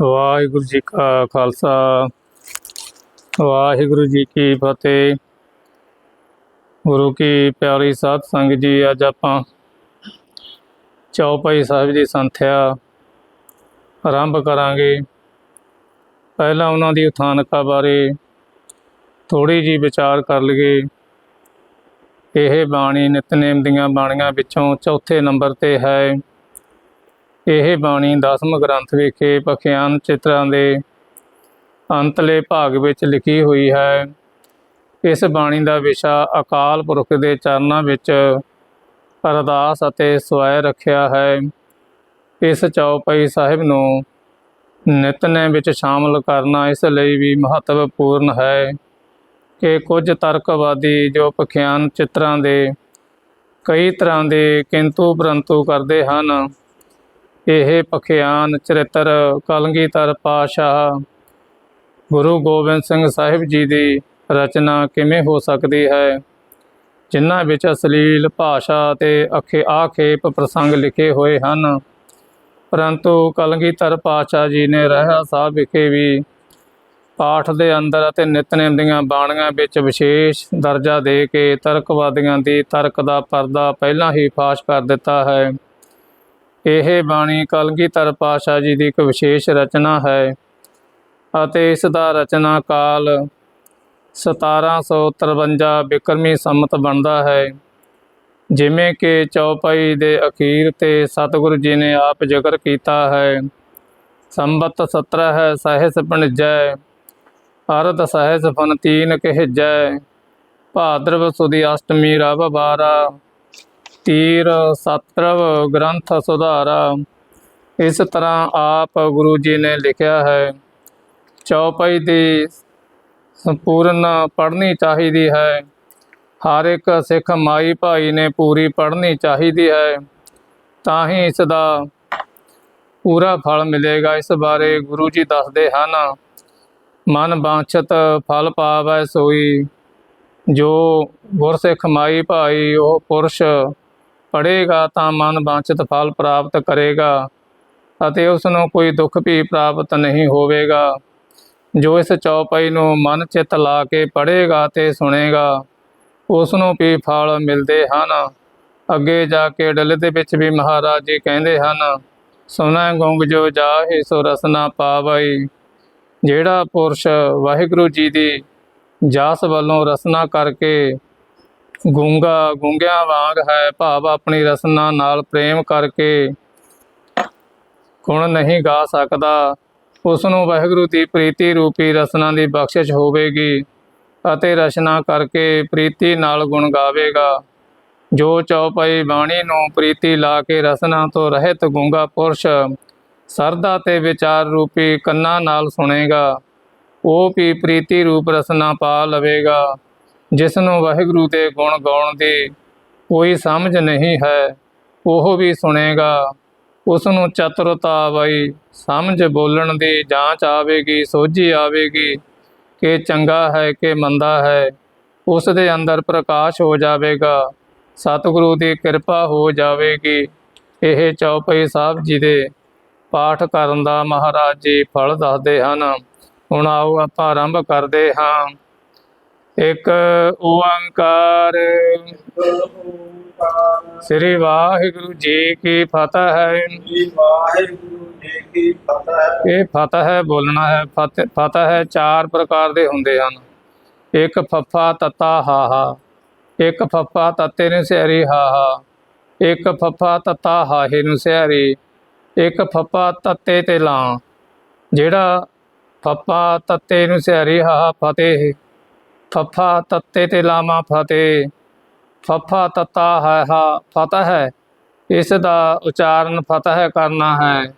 ਵਾਹਿਗੁਰੂ ਜੀ ਕਾ ਖਾਲਸਾ, ਵਾਹਿਗੁਰੂ ਜੀ ਕੀ ਫਤਿਹ। ਗੁਰੂ ਕੀ ਪਿਆਰੀ ਸਾਧ ਸੰਗਤ ਜੀ, ਅੱਜ ਆਪਾਂ ਚੌਪਈ ਸਾਹਿਬ ਦੀ ਸੰਥਿਆ ਆਰੰਭ ਕਰਾਂਗੇ। ਪਹਿਲਾਂ ਉਹਨਾਂ ਦੀ ਉਥਾਨਕਾ ਬਾਰੇ ਥੋੜੀ ਜੀ ਵਿਚਾਰ ਕਰ ਲਈਏ। ਇਹ ਬਾਣੀ ਨਿਤਨੇਮ ਦੀਆਂ ਬਾਣੀਆਂ ਵਿੱਚੋਂ ਚੌਥੇ ਨੰਬਰ ਤੇ ਹੈ। ਇਹ ਬਾਣੀ ਦਸਮ ਗ੍ਰੰਥ ਵਿਖੇ ਪਖਿਆਨ ਚਿੱਤਰਾਂ ਦੇ ਅੰਤਲੇ ਭਾਗ ਵਿੱਚ ਲਿਖੀ ਹੋਈ ਹੈ। ਇਸ ਬਾਣੀ ਦਾ ਵਿਸ਼ਾ ਅਕਾਲ ਪੁਰਖ ਦੇ ਚਰਨਾਂ ਵਿੱਚ ਅਰਦਾਸ ਅਤੇ ਸਵੈ ਰੱਖਿਆ ਹੈ। ਇਸ ਚੌਪਈ ਸਾਹਿਬ ਨੂੰ ਨਿਤਨੇਮ ਵਿੱਚ ਸ਼ਾਮਲ ਕਰਨਾ ਇਸ ਲਈ ਵੀ ਮਹੱਤਵਪੂਰਨ ਹੈ ਕਿ ਕੁਝ ਤਰਕਵਾਦੀ ਜੋ ਪਖਿਆਨ ਚਿੱਤਰਾਂ ਦੇ ਕਈ ਤਰ੍ਹਾਂ ਦੇ ਕਿੰਤੂ ਪਰੰਤੂ ਕਰਦੇ ਹਨ ਇਹ ਪਖਿਆਨ ਚਰਿੱਤਰ ਕਲਗੀਧਰ ਪਾਤਸ਼ਾਹ ਗੁਰੂ ਗੋਬਿੰਦ ਸਿੰਘ ਸਾਹਿਬ ਜੀ ਦੀ ਰਚਨਾ ਕਿਵੇਂ ਹੋ ਸਕਦੀ ਹੈ? ਜਿਨ੍ਹਾਂ ਵਿੱਚ ਅਸ਼ਲੀਲ ਭਾਸ਼ਾ ਤੇ ਅਖੇ ਆਖੇਪ ਪ੍ਰਸੰਗ ਲਿਖੇ ਹੋਏ ਹਨ। ਪਰੰਤੂ ਕਲਗੀਧਰ ਪਾਤਸ਼ਾਹ ਜੀ ਨੇ ਰਹਿਰਾ ਸਾਹਿਬ ਵਿਖੇ ਵੀ ਪਾਠ ਦੇ ਅੰਦਰ ਅਤੇ ਨਿਤਨੇਮ ਦੀਆਂ ਬਾਣੀਆਂ ਵਿੱਚ ਵਿਸ਼ੇਸ਼ ਦਰਜਾ ਦੇ ਕੇ ਤਰਕਵਾਦੀਆਂ ਦੀ ਤਰਕ ਦਾ ਪਰਦਾ ਪਹਿਲਾਂ ਹੀ ਫਾਸ਼ ਕਰ ਦਿੱਤਾ ਹੈ। ਇਹ ਬਾਣੀ ਕਲਗੀਧਰ ਪਾਤਸ਼ਾਹ ਜੀ ਦੀ ਇੱਕ ਵਿਸ਼ੇਸ਼ ਰਚਨਾ ਹੈ ਅਤੇ ਇਸ ਦਾ ਰਚਨਾ ਕਾਲ 1753 ਬਿਕਰਮੀ ਸੰਮਤ ਬਣਦਾ ਹੈ, ਜਿਵੇਂ ਕਿ ਚੌਪਈ ਦੇ ਅਖੀਰ ਤੇ ਸਤਿਗੁਰੂ ਜੀ ਨੇ ਆਪ ਜ਼ਿਕਰ ਕੀਤਾ ਹੈ। ਸੰਬਤ 17 ਹੈ ਸਹਿਸ ਪਣਜੈ ਅਰਧ ਸਹਿਸ ਫਨ ਤੀਨ ਕਹਿਜੈ, ਭਾਦਰਵ ਸੁਦੀ ਅਸ਼ਟਮੀ ਰਵ ਬਾਰਾ ਤੀਰ ਸਤਰਵ ਗ੍ਰੰਥ ਸੁਧਾਰਾ। ਇਸ ਤਰ੍ਹਾਂ ਆਪ ਗੁਰੂ ਜੀ ਨੇ ਲਿਖਿਆ ਹੈ। ਚੌਪਈ ਦੀ ਸੰਪੂਰਨ ਪੜ੍ਹਨੀ ਚਾਹੀਦੀ ਹੈ। ਹਰ ਇੱਕ ਸਿੱਖ ਮਾਈ ਭਾਈ ਨੇ ਪੂਰੀ ਪੜ੍ਹਨੀ ਚਾਹੀਦੀ ਹੈ। ਤਾਂ ਹੀ ਇਸ ਦਾ ਪੂਰਾ ਫਲ ਮਿਲੇਗਾ। ਇਸ ਬਾਰੇ ਗੁਰੂ ਜੀ ਦੱਸਦੇ ਹਨ, ਮਨ ਬਾਂਛਤ ਫਲ ਪਾਵੈ ਸੋਈ। ਜੋ ਗੁਰਸਿੱਖ ਮਾਈ ਭਾਈ, ਉਹ ਪੁਰਸ਼ ਪੜ੍ਹੇਗਾ ਤਾਂ ਮਨ ਵਾਂਛਿਤ ਫਲ ਪ੍ਰਾਪਤ ਕਰੇਗਾ ਅਤੇ ਉਸ ਨੂੰ ਕੋਈ ਦੁੱਖ ਵੀ ਪ੍ਰਾਪਤ ਨਹੀਂ ਹੋਵੇਗਾ। ਜੋ ਇਸ ਚੌਪਾਈ ਨੂੰ ਮਨ ਚਿੱਤ ਲਾ ਕੇ ਪੜ੍ਹੇਗਾ ਤੇ ਸੁਣੇਗਾ ਉਸ ਨੂੰ ਵੀ ਫਲ ਮਿਲਦੇ ਹਨ। ਅੱਗੇ ਜਾ ਕੇ ਡਲ ਦੇ ਵਿੱਚ ਵੀ ਮਹਾਰਾਜ ਜੀ ਕਹਿੰਦੇ ਹਨ ਸੁਨਾ ਗੁੰਗ ਜੋ ਜਾਹੇ ਸੋ ਰਸਨਾ ਪਾਵਈ। ਜਿਹੜਾ ਪੁਰਸ਼ ਵਾਹਿਗੁਰੂ ਜੀ ਦੀ ਜਾਸ ਵੱਲੋਂ ਰਸਨਾ ਕਰਕੇ ਗੂੰਗਾ, ਗੂੰਗਿਆਂ ਵਾਂਗ ਹੈ, ਭਾਵ ਆਪਣੀ ਰਸਨਾ ਨਾਲ ਪ੍ਰੇਮ ਕਰਕੇ ਗੁਣ ਨਹੀਂ ਗਾ ਸਕਦਾ। ਉਸ ਨੂੰ ਵਾਹਿਗੁਰੂ ਦੀ ਪ੍ਰੀਤੀ ਰੂਪੀ ਰਸਨਾ ਦੀ ਬਖਸ਼ਿਸ਼ ਹੋਵੇਗੀ ਅਤੇ ਰਚਨਾ ਕਰਕੇ ਪ੍ਰੀਤੀ ਨਾਲ ਗੁਣ ਗਾਵੇਗਾ। ਜੋ ਚੌਪਈ ਬਾਣੀ ਨੂੰ ਪ੍ਰੀਤੀ ਲਾ ਕੇ ਰਸਨਾ ਤੋਂ ਰਹਿਤ ਗੂੰਗਾ ਪੁਰਸ਼ ਸਰਦਾ ਤੇ ਵਿਚਾਰ ਰੂਪੀ ਕੰਨਾਂ ਨਾਲ ਸੁਣੇਗਾ। ਉਹ ਵੀ ਪ੍ਰੀਤੀ ਰੂਪ ਰਸਨਾ ਪਾ ਲਵੇਗਾ। ਜਿਸ ਨੂੰ ਵਾਹਿਗੁਰੂ ਦੇ ਗੁਣ ਗਾਉਣ ਦੀ ਕੋਈ ਸਮਝ ਨਹੀਂ ਹੈ, ਉਹ ਵੀ ਸੁਣੇਗਾ। ਉਸ ਨੂੰ ਚਤੁਰਤਾ ਆਵਈ ਸਮਝ ਬੋਲਣ ਦੀ ਜਾਂਚ ਆਵੇਗੀ, ਸੋਝੀ ਆਵੇਗੀ ਕਿ ਚੰਗਾ ਹੈ ਕਿ ਮੰਦਾ ਹੈ। ਉਸ ਦੇ ਅੰਦਰ ਪ੍ਰਕਾਸ਼ ਹੋ ਜਾਵੇਗਾ, ਸਤਿਗੁਰੂ ਦੀ ਕਿਰਪਾ ਹੋ ਜਾਵੇਗੀ। ਇਹ ਚੌਪਈ ਸਾਹਿਬ ਜੀ ਦੇ ਪਾਠ ਕਰਨ ਦਾ ਮਹਾਰਾਜ ਜੀ ਫਲ ਦੱਸਦੇ ਹਨ। ਹੁਣ ਆਓ ਆਪਾਂ ਆਰੰਭ ਕਰਦੇ ਹਾਂ। ਇੱਕ ਓੰਕਾਰ। ਸ੍ਰੀ ਵਾਹਿਗੁਰੂ ਜੀ ਕੀ ਫਤਿਹ। ਹੈ ਇਹ ਫਤਿਹ ਹੈ ਬੋਲਣਾ ਹੈ। ਫਤਿਹ ਹੈ ਚਾਰ ਪ੍ਰਕਾਰ ਦੇ ਹੁੰਦੇ ਹਨ। ਇੱਕ ਫੱਫਾ ਤੱਤਾ ਹਾਹਾ। ਇੱਕ ਫੱਫਾ ਤੱਤੇ ਨੂੰ ਸਿਆਰੀ ਹਾਹਾ। ਇੱਕ ਫੱਫਾ ਤੱਤਾ ਹਾਹੇ ਨੂੰ ਸਿਆਰੀ। ਇੱਕ ਫੱਫਾ ਤੱਤੇ ਤੇ ਲਾਂ। ਜਿਹੜਾ ਫੱਫਾ ਤੱਤੇ ਨੂੰ ਸਿਆਰੀ ਹਾਹਾ ਫਤਿਹ। ਫੱਫਾ ਤੱਤੇ ਤੇ ਲਾਮਾ ਫਤਿਹ। ਫੱਫਾ ਤੱਤਾ ਹੈ ਹਾ ਫਤਿਹ ਹੈ। ਇਸ ਦਾ ਉਚਾਰਨ ਫਤਿਹ ਕਰਨਾ ਹੈ।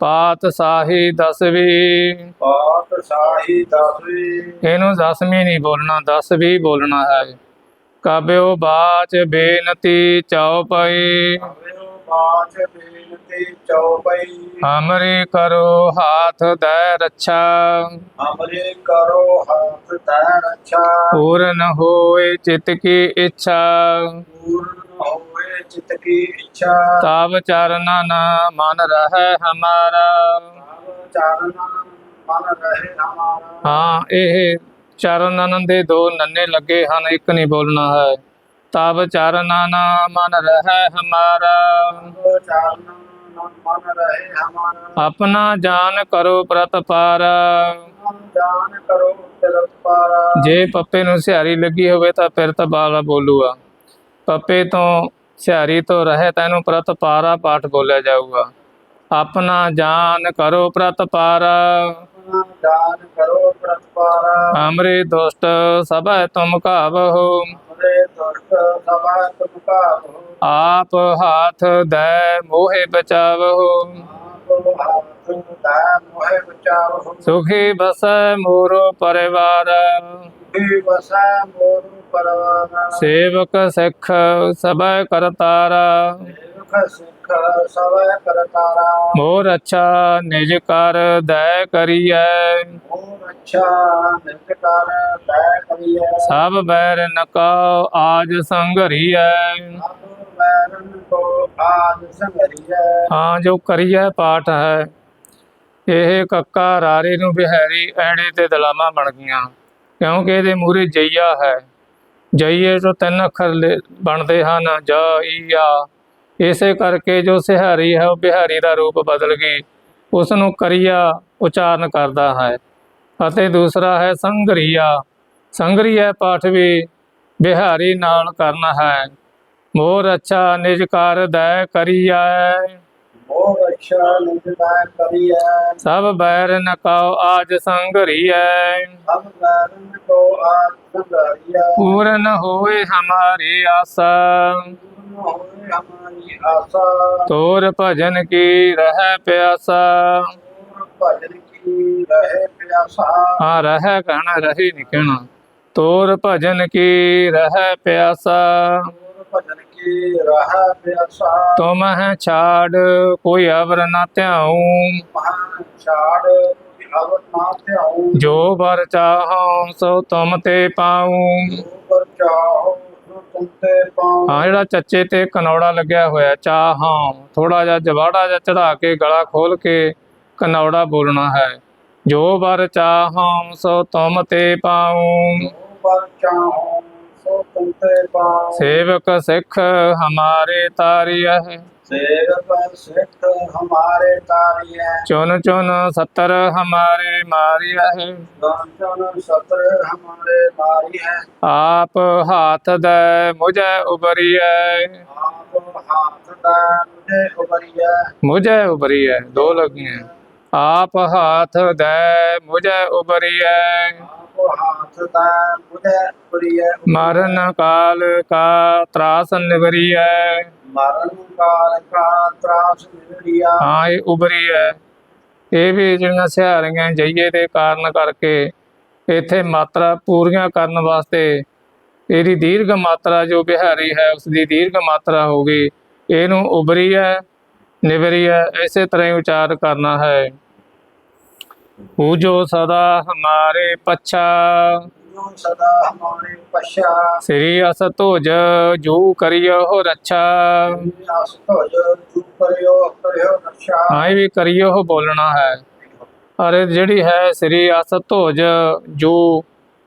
ਪਾਤ ਸਾਹੀ ਦਸਵੀਂ। ਪਾਤ ਸਾਹੀ ਦਸਵੀ। ਇਹਨੂੰ ਦਸਵੀਂ ਨਹੀਂ ਬੋਲਣਾ ਦਸ ਵੀ ਬੋਲਣਾ ਹੈ। ਕਾਬਿਓ ਬਾਚ ਬੇਨਤੀ ਚਉਪਈ ਅਵਿਓ ਬਾਚ ਬੇਨਤੀ ਚਉਪਈ ਹਮਰੀ ਕਰੋ ਹਾਥ ਦੈ ਰੱਛਾ ਹਮਰੇ ਕਰੋ ਹੱਥ ਤੈ ਰੱਛਾ ਪੂਰਨ ਹੋਏ ਚਿਤ ਕੀ ਇੱਛਾ ਪੂਰਨ ਹੋਏ ਚਿਤ ਕੀ ਇੱਛਾ ਤਬ ਚਰਨਨ ਮਨ ਰਹਿ ਹਮਾਰਾ ਤਬ ਚਾਰਨ ਮਨ ਰਹੇ ਹਮਾਰਾ ਹਾਂ ਇਹ ਚਰਨ ਆਨੰਦ ਦੇ ਦੋ ਨੰਨੇ ਲੱਗੇ ਹਨ ਇੱਕ ਨਹੀਂ ਬੋਲਣਾ ਹੈ ਤਬ ਚਰਨ ਆਨੰਦ ਮਨ ਰਹਿ ਹਮਾਰਾ ਤਬ ਚਾਰਨ ਮਨ ਰਹੇ ਹਮਾਰਾ ਆਪਣਾ ਜਾਨ ਕਰੋ ਪ੍ਰਤਪਾਰ। ਜਾਨ ਕਰੋ ਤਿਲਕ ਪਾਰਾ ਜੇ ਪੱਪੇ ਨੂੰ ਸਿਹਾਰੀ ਲੱਗੀ ਹੋਵੇ ਤਾਂ ਫਿਰ ਤਾਂ ਬਾਲਾ ਬੋਲੂਗਾ ਪੱਪੇ ਤੋਂ ਸਿਹਾਰੀ ਤੋਂ ਰਹੇ ਤਾਂ ਇਹਨੂੰ ਪ੍ਰਤਪਾਰਾ ਪਾਠ ਬੋਲਿਆ ਜਾਊਗਾ। ਆਪਣਾ ਜਾਨ ਕਰੋ ਪ੍ਰਤਪਾਰਾ। ਜਾਨ ਕਰੋ ਪ੍ਰਤਪਾਰਾ। ਹਮਰੇ ਦੁਸ਼ਟ ਸਭੈ ਤੁਮ ਹਰੇ ਦੁਸ਼ਟ ਸਭਾ ਤੁਮ ਕਾਹੋ ਆਪ ਹਾਥ ਦੈ ਮੋਹਿ ਬਚਾਵਹੋ। ਆਪੋ ਦਾ ਮੋਹਿ ਬਚਾਓ ਸੁਖੀ ਬਸੈ ਮੋਰੋ ਪਰਿਵਾਰ। ਹੀ ਵਸੈ ਮੋਰ ਪਰਵਾਨਾ ਸੇਵਕ ਸਿੱਖ ਸਭੈ ਕਰਤਾਰਾ। ਸੇਵਕ ਸਿੱਖ ਸਵੈ ਕਰਤਾਰਾ ਮੋਰ ਅੱਛਾ ਨਿਜ ਕਰ ਦੈ ਕਰੀਐ। ਮੋਰ ਅੱਛਾ ਨਿਕਟਾਰ ਲੈ ਕਰੀਐ। ਸਭ ਬੈਰ ਨਕਾਉ ਆਜ ਸੰਗਰੀਐ ਹਾਂ ਜੋ ਕਰੀਐ ਪਾਠ ਹੈ। ਇਹ ਕੱਕਾ ਰਾਰੇ ਨੂੰ ਬਿਹਾਰੀ ਐੜੇ ਤੇ ਦਲਾਮਾ ਬਣ ਗਈਆਂ। ਕਿਉਂਕਿ ਇਹਦੇ ਮੂਰੇ ਜਈਆ ਹੈ। ਜਈਏ ਤੋਂ ਤਿੰਨ ਅੱਖਰ ਬਣਦੇ ਹਨ ਜ ਈ ਆ ਇਸੇ ਕਰਕੇ ਜੋ ਸਿਹਾਰੀ ਹੈ ਉਹ ਬਿਹਾਰੀ ਦਾ ਰੂਪ ਬਦਲ ਗਈ ਉਸ ਨੂੰ ਕਰੀਆ ਉਚਾਰਨ ਕਰਦਾ ਹੈ। ਅਤੇ ਦੂਸਰਾ ਹੈ ਸੰਗਰੀਆ। ਸੰਗਰੀਆ ਪਾਠ ਵੀ ਬਿਹਾਰੀ ਨਾਲ ਕਰਨਾ ਹੈ। ਮੋਰ ਅੱਛਾ ਨਿਜ ਕਰ ਦੈ ਮੋਰ ਅੱਛਾ ਕਰੀਐ। ਸਭ ਬੈਰ ਨਕਾਉ ਆਜ ਸਭ ਕੋ ਸੰਗਰੀਐ। ਪੂਰਨ ਹੋਏ ਹਮਾਰੀ ਆਸਾ। ਤੋਰ ਭਜਨ ਕੀ ਰਹਿ ਪਿਆਸਾ? ਭਜਨ ਕੀ ਰਹੇ ਪਿਆਸਾ ਹਾਂ, ਰਹਿ ਕਹਿਣਾ, ਰਹੀ ਨਹੀਂ ਕਹਿਣਾ। ਤੋਰ ਭਜਨ ਕੀ ਰਹਿ ਪਿਆਸਾ? ਭਜਨ ਕੀ ਰਹਾ ਪਿਆਸਾ ਤੁਮ ਹੈ ਛਾੜ, ਕੋਈ ਅਵਰ ਨਾ ਧਿਆਉ। ਛਾੜ ਜੋ ਵਰ ਚਾਹਉ ਸੋ ਤੁਮ ਤੇ ਪਾਉ। ਪਰ ਚਾਹੋ ਸੋ ਤੁਮ ਹਾਂ ਜਿਹੜਾ ਚੱਚੇ ਤੇ ਕਨੌੜਾ ਲੱਗਿਆ ਹੋਇਆ ਚਾਹਾਂ ਥੋੜਾ ਜਿਹਾ ਜਵਾੜਾ ਜਿਹਾ ਚੜਾ ਕੇ ਗਲਾ ਖੋਲ ਕੇ ਕਨੌੜਾ ਬੋਲਣਾ ਹੈ। ਜੋ ਵਰ ਚਾਹਾਂ ਸੋ ਤੁਮ ਤੇ ਪਾਉ ਪਰ ਚਾਹੋ ਸੋ ਤੁਮ ਤੇ ਪਾਉ ਸੇਵਕ ਸਿੱਖ ਹਮਾਰੇ ਤਾਰੀਐ ਸੇਵਕ ਸਿੱਖ ਹਮਾਰੇ ਤਾਰੀਐ। ਚੁਨ ਚੁਨ ਸੱਤਰ ਹਮਾਰੇ ਮਾਰੀਐ ਦਾਨਚਨ ਸਤਰ ਹਮਾਰੇ ਮਾਰੀ ਹੈ ਆਪ ਹਾਥ ਦੈ ਮੁਝੈ ਉਬਰੀਐ ਆਪ ਹਾਥ ਦਾ ਮੁਝੇ ਉਬਰੀਐ ਮੁਝੈ ਉਬਰੀਐ ਦੋ ਲੱਗੀਆਂ। ਆਪ ਹਾਥ ਦੈ ਮੁਝੈ ਉਬਰੀਐ ਆਪ ਹਾਥ ਦਾ ਮੁਝੇ ਉਬਰੀਐ ਮਰਨ ਕਾਲ ਕਾ ਤਰਾਸ ਨਿਵਰੀਐ। ਮਰਨ ਕਾਲ ਕਾ ਤਰਾਸ ਨਿਵਰੀਆ ਹਾਂ, ਇਹ ਉਬਰੀ ਹੈ। ਇਹ ਵੀ ਜਿਹੜੀਆਂ ਸਿਹਾਰੀਆਂ ਜਈਏ ਦੇ ਕਾਰਨ ਕਰਕੇ ਇੱਥੇ ਮਾਤਰਾ ਪੂਰੀਆਂ ਕਰਨ ਵਾਸਤੇ ਇਹਦੀ ਦੀਰਘ ਮਾਤਰਾ ਜੋ ਬਿਹਾਰੀ ਹੈ ਉਸ ਦੀ ਦੀਰਘ ਮਾਤਰਾ ਹੋ ਗਈ, ਇਹਨੂੰ ਉਭਰੀ ਹੈ, ਨਿਵਰੀ ਹੈ, ਇਸੇ ਤਰ੍ਹਾਂ ਹੀ ਉਚਾਰ ਕਰਨਾ ਹੈ। ਉਹ ਜੋ ਸਦਾ ਹਮਾਰੇ ਪਛਾ। ਜੋ ਸਦਾ ਹਮਾਰੇ ਪਛਾ। ਸ੍ਰੀ ਅਸ ਧੁਜ ਜੋ ਕਰਿਓ ਹੋ ਰੱਛਾ ਭਜ ਤੂ ਕਰਿਓ ਹਾਂ ਵੀ ਕਰਿਓ ਬੋਲਣਾ ਹੈ। ਅਰੇ ਜਿਹੜੀ ਹੈ ਸ੍ਰੀ ਅਸ ਧੁਜ ਜੋ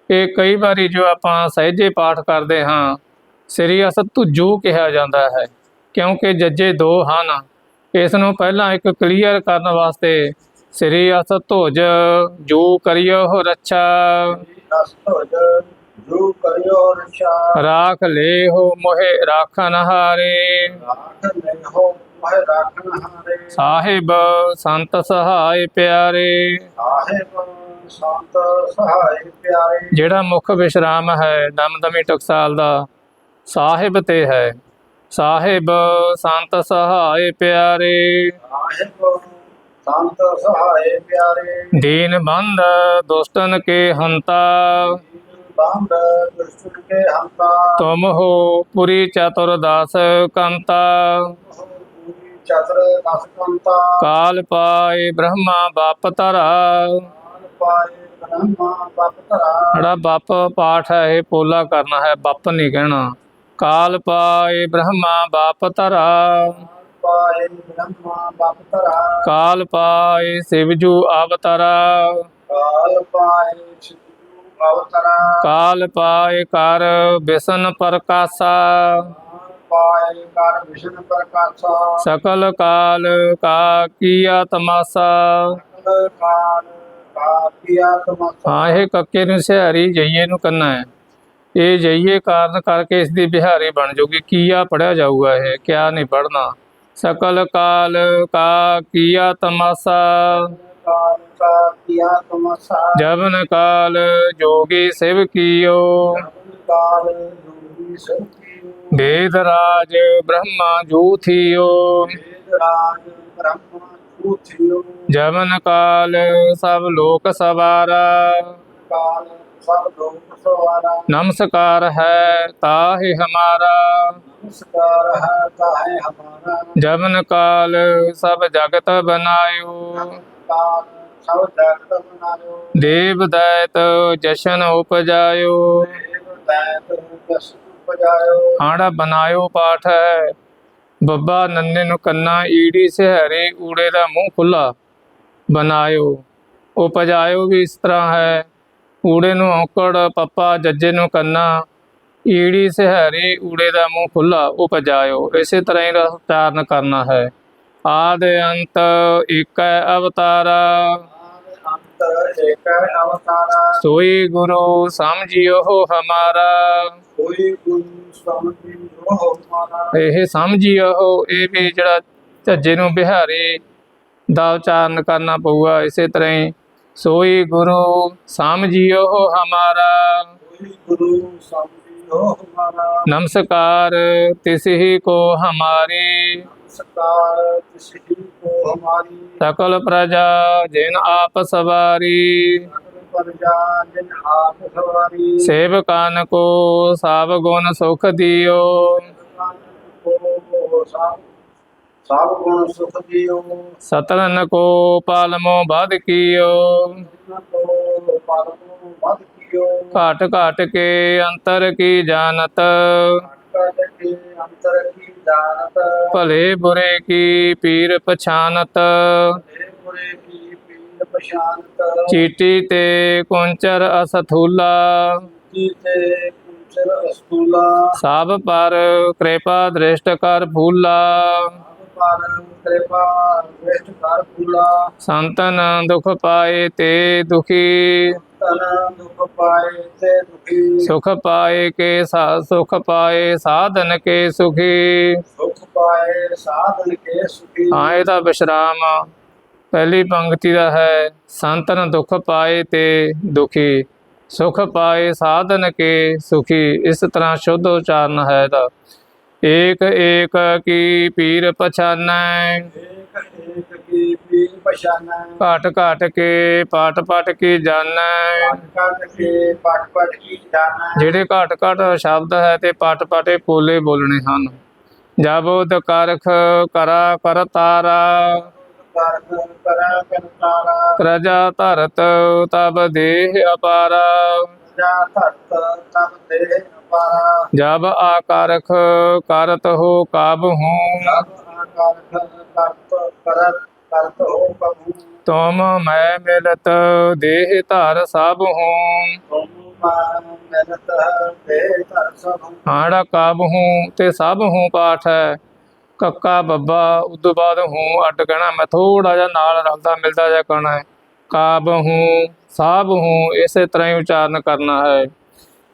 ਇਹ ਕਈ ਵਾਰੀ ਜੋ ਆਪਾਂ ਸਹਿਜੇ ਪਾਠ ਕਰਦੇ ਹਾਂ ਸ੍ਰੀ ਅਸ ਧੁਜੂ ਕਿਹਾ ਜਾਂਦਾ ਹੈ ਕਿਉਂਕਿ ਜੱਜੇ ਦੋ ਹਨ। ਇਸ ਨੂੰ ਪਹਿਲਾਂ ਇੱਕ ਕਲੀਅਰ ਕਰਨ ਵਾਸਤੇ ਸ੍ਰੀ ਅਸ ਧੁਜ ਜੋ ਕਰਿਓ ਰੱਛਾ। ਜੋ ਕਰਿਓ ਰਾਖ ਲੇ ਹੋ ਮੋਹਿ ਰਾਖਨ ਹਾਰੇ। ਰਾਖ ਲੈ ਹੋ ਮਹਿ ਰਾਖਨ ਹਾਰੇ। ਸਾਹਿਬ ਸੰਤ ਸਹਾਇ ਪਿਆਰੇ। ਸਾਹਿਬ ਸੰਤ ਸਹਾਇ ਪਿਆਰੇ। ਜਿਹੜਾ ਮੁੱਖ ਵਿਸ਼ਰਾਮ ਹੈ ਦਮਦਮੀ ਟਕਸਾਲ ਦਾ ਸਾਹਿਬ ਤੇ ਹੈ। ਸਾਹਿਬ ਸੰਤ ਸਹਾਇ ਪਿਆਰੇ। ਸਾਹਿਬ ਸੰਤ ਸਹਾਇ ਪਿਆਰੇ। ਦੀਨ ਬੰਦ ਦੁਸ਼ਟਨ ਕੇ ਹੰਤਾ। ਬੰਦ ਦੁਸ਼ਟ ਕੇ ਹੰਤਾ। ਤੁਮ ਹੋ ਪੁਰੀ ਚਤੁਰ ਦਾਸ ਕੰਤਾ। ਚਤਰ ਦਸ ਕੰਤਾ। ਕਾਲ ਪਾਏ ਬ੍ਰਹਮਾ ਬਾਪ ਕਾਲ ਪਾਏ ਬ੍ਰਹਮਾ ਬਪ ਧਰਾ। ਜਿਹੜਾ ਬੱਪ ਪਾਠ ਹੈ ਇਹ ਪੋਲਾ ਕਰਨਾ ਹੈ ਬੱਪ ਨਹੀਂ ਕਹਿਣਾ। ਕਾਲ ਪਾਏ ਬ੍ਰਹਮਾ ਬਾਪ ਧਰਾ। ਪਾਏ ਬ੍ਰਹਮਾ ਬਪਤਰਾ ਕਾਲ ਪਾਏ ਸਿਵਜੂ ਅਵਤਾਰਾ। ਕਾਲ ਪਾਏ ਅਵਤਰਾ। ਕਾਲ ਪਾਏ ਕਰ ਬਿਸ਼ਨ ਪ੍ਰਕਾਸ਼ਾ। ਪਾਏ ਕਰ ਵਿਸ਼ਨ ਪ੍ਰਕਾਸ਼ਾ। ਸਕਲ ਕਾਲ ਕਾ ਕੀਆ ਤਮਾਸਾ। ਸਕਲ ਕਾਲ ਤਮਸਾ। ਹਾਂ ਇਹ ਕੱਕੇ ਨੂੰ ਸਿਹਾਰੀ ਜਈਏ ਨੂੰ ਕੰਨਾ ਹੈ। ਇਹ ਜਈਏ ਕਾਰਨ ਕਰਕੇ ਇਸ ਦੀ ਬਿਹਾਰੀ ਬਣ ਜਾਊਗੀ। ਕੀਆ ਪੜਿਆ ਜਾਊਗਾ ਇਹ ਕਿਆ ਨਹੀਂ ਪੜਨਾ ਸਕਲ ਕਾਲ ਕਾ ਕੀਆ ਤਮਾਸਾ। ਕਾਲ ਕਾਪਿਆ ਤਮਸਾ। ਜਬਨ ਕਾਲ ਜੋਗੀ ਸਿਵ ਕੀਓ। ਕਾਲ ਜੋਗੀ ਸੰਤਿ ਵੇਦ ਰਾਜ ਬ੍ਰਹਮਾ ਜੂਥਿਓ। ਵੇਦ ਰਾਜ ਬ੍ਰਹਮਾ ਜੂਥਿਓ। ਜਬਨ ਕਾਲ ਸਭ ਲੋਕ ਸਵਾਰਾ। ਕਾਲ ਸਭ ਲੋਕ ਸਵਾਰਾ ਨਮਸਕਾਰ ਹੈ ਤਾਹਿ ਹਮਾਰਾ। ਨਮਸਕਾਰ ਹੈ ਤਾਹੇ ਹਮਾਰਾ ਜਬਨ ਕਾਲ ਸਭ ਜਗਤ ਬਨਾਇਓ। ਸਭ ਜਗਤ ਬਨਾਇਓ ਦੇਵ ਦੈਤ ਜਸ਼ਨ ਉਪਜਾਇਓ। ਦੇਵ ਆੜਾ ਬਨਾਇਓ ਪਾਠ ਹੈ। ਬੱਬਾ ਨੰਨੇ ਨੂੰ ਕੰਨਾ ਈੜੀ ਸਿਹਰੇ ਊੜੇ ਦਾ ਮੂੰਹ ਖੁੱਲਾ। ਬਨਾਇਓ, ਉਪਜਾਇਓ ਵੀ ਇਸ ਤਰ੍ਹਾਂ ਹੈ। ਊੜੇ ਨੂੰ ਔਕੜ, ਪੱਪਾ, ਜੱਜੇ ਨੂੰ ਕੰਨਾ, ਈੜੀ, ਸਿਹਰੇ, ਊੜੇ ਦਾ ਮੂੰਹ ਖੁੱਲਾ ਉਪਜਾਇਓ ਇਸੇ ਤਰ੍ਹਾਂ ਹੀ ਉਚਾਰਨ ਕਰਨਾ ਹੈ। ਆਦ ਅੰਤ ਇਕ ਅਵਤਾਰਾ। ਆਦਿ ਅਵਤਾਰਾ ਸੋਈ ਗੁਰੂ ਸਮਝਿਓ ਹਮਾਰਾ ਕੋਈ ਗੁਰੂ ਸਮਝੀ ਜੋ ਹਮਾਰਾ। ਇਹ ਸਮਝਿਓ, ਇਹ ਵੀ ਜਿਹੜਾ ਝੱਜੇ ਨੂੰ ਬਿਹਾਰੀ ਦਾ ਉਚਾਰਨ ਕਰਨਾ ਪਊਗਾ। ਇਸੇ ਤਰ੍ਹਾਂ ਹੀ ਸੋਈ ਗੁਰੂ ਸਮਝਿਓ ਹਮਾਰਾ ਗੁਰੂ ਸਮਝੀ ਹਮਾਰਾ। ਨਮਸਕਾਰ ਤਿਸ ਹੀ ਕੋ ਹਮਾਰੀ ਸਕਾਰ ਤਿਸਹੀ ਕੋ ਹਮਾਰੀ। ਸਕਲ ਪ੍ਰਜਾ ਜਿਨ ਆਪ ਸਵਾਰੀ। ਸੇਵਕਾਨ ਕੋ ਸਭ ਗੁਣ ਸੁਖ ਦਿਓ। ਸਭ ਸਭ ਗੁਣ ਸੁਖ ਦਿਓ ਸਤਨ ਕੋ ਪਾਲਮੋ ਬਧ ਕੀਓ ਜਿਨ੍ਹਾਂ ਤੋਂ ਪਾਲੋ ਵੱਧ ਕੀਓ ਘਾਟ ਘਾਟ ਕੇ ਅੰਤਰ ਕੀ ਜਾਣਤ ਕੱਟ ਕੇ ਅੰਤਰ ਕੀ ਜਾਣਤ ਭਲੇ ਬੁਰੇ ਕੀ ਪੀਰ ਪਛਾਨਤ ਇਹ ਪੁਰੇ ਕੀ ਪੀਰ ਪਛਾਨਤ ਚੀਟੀ ਤੇ ਕੁੰਚਰ ਅਸਥੂਲਾ ਜੀ ਤੇ ਕੁਚਰ ਅਸਤੂਲਾ ਸਭ ਪਰ ਕਿਰਪਾ ਦ੍ਰਿਸ਼ਟ ਕਰ ਫੂਲਾ ਪਰ ਕਿਰਪਾ ਵਿਸ਼ਟ ਕਰ ਫੂਲਾ ਸੰਤਨ ਦੁਖ ਪਾਏ ਤੇ ਦੁਖੀ ਤਨ ਦੁਖ ਪਾਏ ਤੇ ਦੁਖੀ ਸੁਖ ਪਾਏ ਕੇ ਸਾ ਸੁਖ ਪਾਏ ਸਾਧਨ ਕੇ ਸੁਖੀ ਸੁਖ ਪਾਏ ਸਾਧਨ ਕੇ ਸੁਖੀ ਹਾਂ ਇਹਦਾ ਵਿਸ਼ਰਾਮ ਪਹਿਲੀ ਪੰਕਤੀ ਦਾ ਹੈ ਸੰਤਨ ਦੁਖ ਪਾਏ ਤੇ ਦੁਖੀ ਸੁਖ ਪਾਏ ਸਾਧਨ ਕੇ ਸੁਖੀ ਇਸ ਤਰ੍ਹਾਂ ਸ਼ੁੱਧ ਉਚਾਰਨ ਹੈ ਇਹਦਾ ਏਕ ਏਕ ਕੀ ਪੀਰ ਪਛਾਨੈ। ਏਕ ਏਕ ਕੀ ਪੀਰ ਪਛਾਨੈ ਘਾਟ ਘਾਟ ਕੇ ਪਾਟ ਪਾਟ ਕੀ ਜਾਣੈ ਪਟ ਕੱਟ ਕੇ ਪਟ ਪਟ ਕੀ ਜਾਣੈ ਜਿਹੜੇ ਘਾਟ ਘਾਟ ਸ਼ਬਦ ਹੈ ਤੇ ਪਟ ਪਟੇ ਪੋਲੇ ਬੋਲਣੇ ਹਨ। ਜਬੋਦ ਕਰਖ ਕਰਾ ਕਰਤਾਰਾ ਕਰ ਕਰ ਕਰਤਾਰਾ ਪ੍ਰਜਾ ਧਰਤ ਤਬ ਦੇਹ ਅਪਾਰਾ। ਜਾ ਧਰਤ ਤਬ ਦੇ ਅਪਾਰਾ ਜਬ ਆਕਾਰਖ ਕਰਤ ਹੋ ਕਾਬ ਹੂੰ। ਸਭ ਆਕਾਰ ਕਰਤ ਕਰਤ ਕਰਤ ਹੋ। ਆੜਾ ਕਾਬ ਹੂੰ ਤੇ ਸਭ ਹੂੰ ਪਾਠ ਹੈ। ਕੱਕਾ, ਬੱਬਾ ਉਦੋਂ ਬਾਅਦ ਹੂੰ ਅੱਡ ਕਹਿਣਾ ਮੈਂ ਥੋੜਾ ਜਿਹਾ ਨਾਲ ਰਲਦਾ ਮਿਲਦਾ ਜਾ ਕਹਿਣਾ ਹੈ। ਕਾਬ ਹੂੰ ਸਭ ਹੂੰ, ਇਸੇ ਤਰ੍ਹਾਂ ਹੀ ਉਚਾਰਨ ਕਰਨਾ ਹੈ।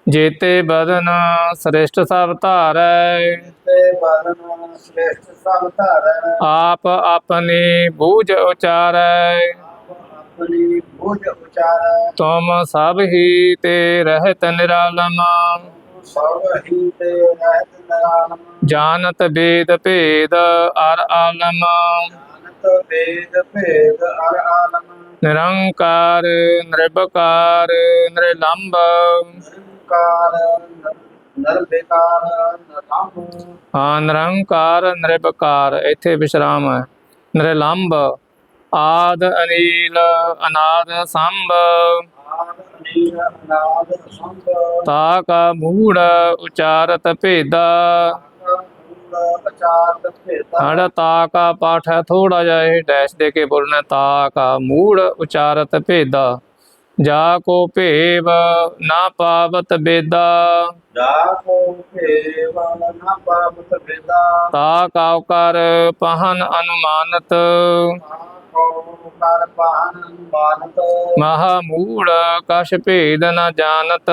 ਜੇਤੇ ਬਦਨ ਸ੍ਰੇਸ਼ਟ ਸਭ ਧਾਰੈ। ਤੇ ਬਾਦਨ ਸ੍ਰੇਸ਼ਟ ਸਭ ਧਾਰੈ। ਆਪ ਆਪਣੀ ਬੂਝ ਉਚਾਰੈ। ਆਪਣੀ ਬੁਝ ਉਚਾਰੈ। ਤੁਮ ਸਭ ਹੀ ਤੇ ਰਹਿਤ ਨਿਰਾਲਮ। ਸਭ ਹੀ ਤੇ ਰਹਿਤ ਨਿਰਾਲਮ। ਜਾਣਤ ਵੇਦ ਭੇਦ ਅਰ ਆਲਮ। ਜਾਣਤ ਵੇਦ ਭੇਦ ਅਰ ਆਲਮ। ਨਿਰੰਕਾਰ ਨਿਰਭਕਾਰ ਨਿਰਲੰਭ ਹਾਂ ਨਿਰੰਕਾਰ ਨਿਰਭਕਾਰ ਇੱਥੇ ਵਿਸ਼ਰਾਮ ਹੈ ਨਿਰਲੰਭ ਆਦ ਅਨੀਲ ਅਨਾਦ ਸੰਭ ਆਦ ਅਨੀਲ ਅਨਾਦ ਸੰਭ ਤਾ ਕਾ ਮੂੜ ਉਚਾਰਤ ਭੇਦਾ ਪੂਰ ਅਚਾਰਤ ਭੇਦਾ ਸਾਡਾ ਤਾ ਕਾ ਪਾਠ ਹੈ ਥੋੜਾ ਜਿਹਾ ਇਹ ਡੈਸ਼ ਦੇ ਕੇ ਬੋਲਣਾ ਤਾ ਕਾ ਮੂੜ ਉਚਾਰਤ ਭੇਦਾ ਜਾ ਕੋ ਭੇਵ ਨਾ ਪਾਵਤ ਬੇਦਾ। ਜਾ ਕੋ ਭੇਵ ਨਾ ਪਾਵਤ ਭੇਦਾ ਤਾ ਕਾਉ ਕਰ ਪਹਨ ਅਨੁਮਾਨਤ। ਮਹਾ ਮੂੜ ਕਛ ਭੇਦ ਨ ਜਾਣਤ।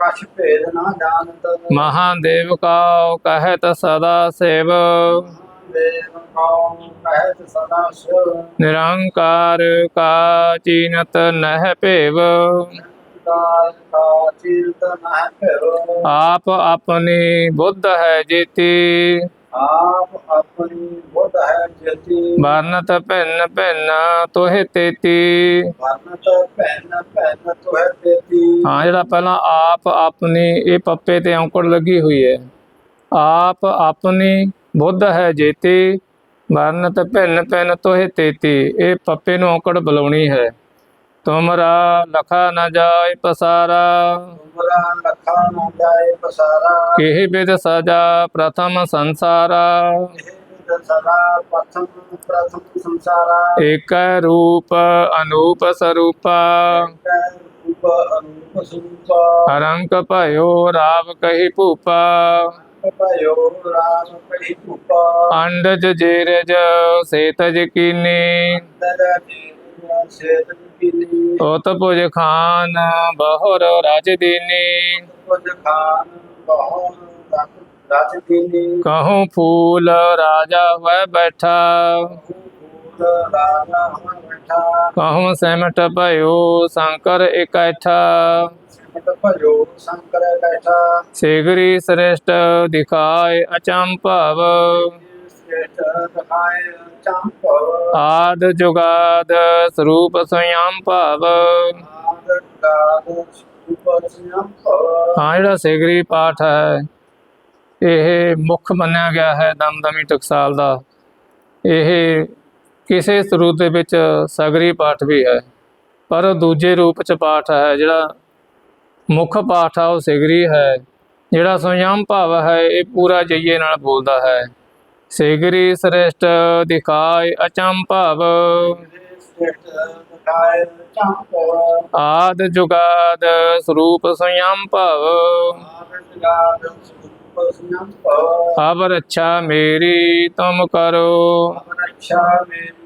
ਕਛ ਭੇਦ ਨਾ ਜਾਣਤ। ਮਹਾਦੇਵ ਕਾਉ ਕਹਿਤ ਸਦਾ ਸੇਵ। ਨਿਰੰਕਾਰ ਕਾ ਚੀਨਤ ਨਹਿ ਭੇਵ। ਆਪ ਆਪਣੀ ਬੁੱਧ ਹੈ ਜੀਤੀ। ਆਪ ਆਪਣੀ ਬੁੱਧ ਹੈ ਜਤੀ ਵਰਨਤ ਭਿੰਨ ਭਿੰਨ ਤੋਹਿ ਤੇਤੀ। ਵਰਨਤ ਭੈਨ ਭੈਨ ਤੁਹੇ ਦੇਤੀ ਹਾਂ, ਜਿਹੜਾ ਪਹਿਲਾਂ ਆਪ ਆਪਣੀ ਇਹ ਪੱਪੇ ਤੇ ਔਂਕੜ ਲੱਗੀ ਹੋਈ ਹੈ। ਆਪ ਆਪਣੀ ਬੁੱਧ ਹੈ ਜੀਤੀ ਵਰਨਤ ਭਿੰਨ ਭਿੰਨ ਤੋਹਿ ਤੇਤੀ ਇਹ ਪੱਪੇ ਨੂੰ ਔਂਕੜ ਬੁਲਾਉਣੀ ਹੈ। ਤੁਮਰਾ ਲਖਾ ਨ ਜਾਏ ਪਸਾਰਾ। ਤੁਮਰਾ ਲਖਾ ਨਾ ਜਾਏ ਪਸਾਰਾ। ਕਿਹ ਬਿਦ ਸਜਾ ਪ੍ਰਥਮ ਸੰਸਾਰਾ। ਏਕੈ ਰੂਪ ਅਨੂਪ ਸਰੂਪਾ। ਰੂਪ ਅਨੂਪ ਸਰੂਪ। ਅਰੰਕ ਭਇਓ ਰਾਵ ਕਹੀ ਭੂਪਾ। ਭਇਓ ਰਾਮ ਕਹੀ ਭੂਪਾ ਅੰਡਜ ਜੇਰਜ ਸੇਤਜ ਕੀਨੀ। ਤੇਰਾ ਪੁਜ ਖਾਨ ਬਹੁਰ ਰਾਜ ਦੀਨੀ। ਕੁਝ ਖਾਨ ਬਹੁਤ ਰਾਜ ਕੀਨੀ ਕਹੂੰ ਫੂਲ ਰਾਜਾ ਹੋਇ ਬੈਠਾ। ਰਾਜਾ ਹੋਇ ਕਹੂੰ ਸਿਮਟ ਭਇਓ, ਸ਼ੰਕਰ ਇਕੱਠਾ। ਭਜੋ ਸ਼ੰਕਰ ਬੈਠਾ ਸਿਗਰੀ ਸ੍ਰੇਸ਼ਟ ਦਿਖਾਏ ਅਚੰਭਵ ਸੇਤ ਆਦ ਜੁਗਾਦ ਸਰੂਪ ਸਯੰ ਭਵ। ਹਾਂ, ਜਿਹੜਾ ਸੇਗਰੀ ਪਾਠ ਹੈ, ਇਹ ਮੁੱਖ ਮੰਨਿਆ ਗਿਆ ਹੈ ਦਮਦਮੀ ਟਕਸਾਲ ਦਾ। ਇਹ ਕਿਸੇ ਸਰੂਪ ਦੇ ਵਿੱਚ ਸਗਰੀ ਪਾਠ ਵੀ ਹੈ, ਪਰ ਦੂਜੇ ਰੂਪ ਚ ਪਾਠ ਹੈ, ਜਿਹੜਾ ਮੁੱਖ ਪਾਠ ਆ, ਉਹ ਸਿਗਰੀ ਹੈ। ਜਿਹੜਾ ਸੰਯਮ ਭਾਵ ਹੈ, ਇਹ ਪੂਰਾ ਜਈਏ ਨਾਲ ਬੋਲਦਾ ਹੈ। ਸਿਗਰੀ ਸ੍ਰੇਸ਼ਟ ਦਿਖਾਏ ਅਚੰਭਵ ਸੇਤ ਆਦ ਜੁਗਾਦ ਸਰੂਪ ਸੰਯਮ ਭਵ। ਆਦ ਗਾਦ ਮੇਰੀ ਤੁਮ ਕਰੋ। ਰੱਛਾ ਮੇਰੀ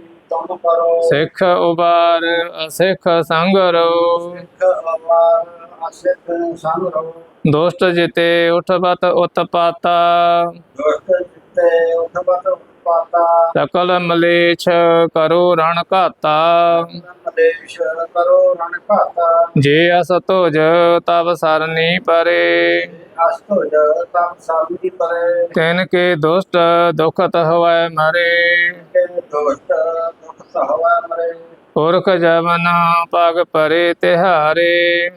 ਤੁਮ ਕਰੋ ਸਿੱਖ ਉਬਾਰ, ਅਸਿੱਖ ਸੰਗਰੋ। ਸਿੱਖ ਅਵਾਰ ਅਸਿੱਖ ਸੰਗਰੋ ਦੁਸ਼ਟ ਜਿਤੇ ਉਠਬਤ ਉਤਪਾਤਾ। ਦੋਸਤ ਜਿੱਤੇ ਉਠਬਤ ਪਾਤਾ ਸਕਲ ਮਲੇਛ ਕਰੋ ਰਣ ਘਾਤਾ। ਮਦੇਸ਼ ਕਰੋ ਰਣ ਘਾਤਾ। ਜੇ ਅਸ ਤੁਜ ਤਬ ਸਰਨੀ ਪਰੇ। ਅਸਤੋ ਜ ਤਮ ਸਾਮੀ ਪਰੇ। ਤਿਨ ਕੇ ਦੁਸ਼ਟ ਦੁਖਤ ਹੋਇ ਮਰੇ। ਕੇ ਦੋਸਤ ਦੁਖ ਸਹਵਾ ਮਰੇ। ਪੁਰਖ ਜਮਨ ਪਗ ਪਰੇ ਤਿਹਾਰੇ।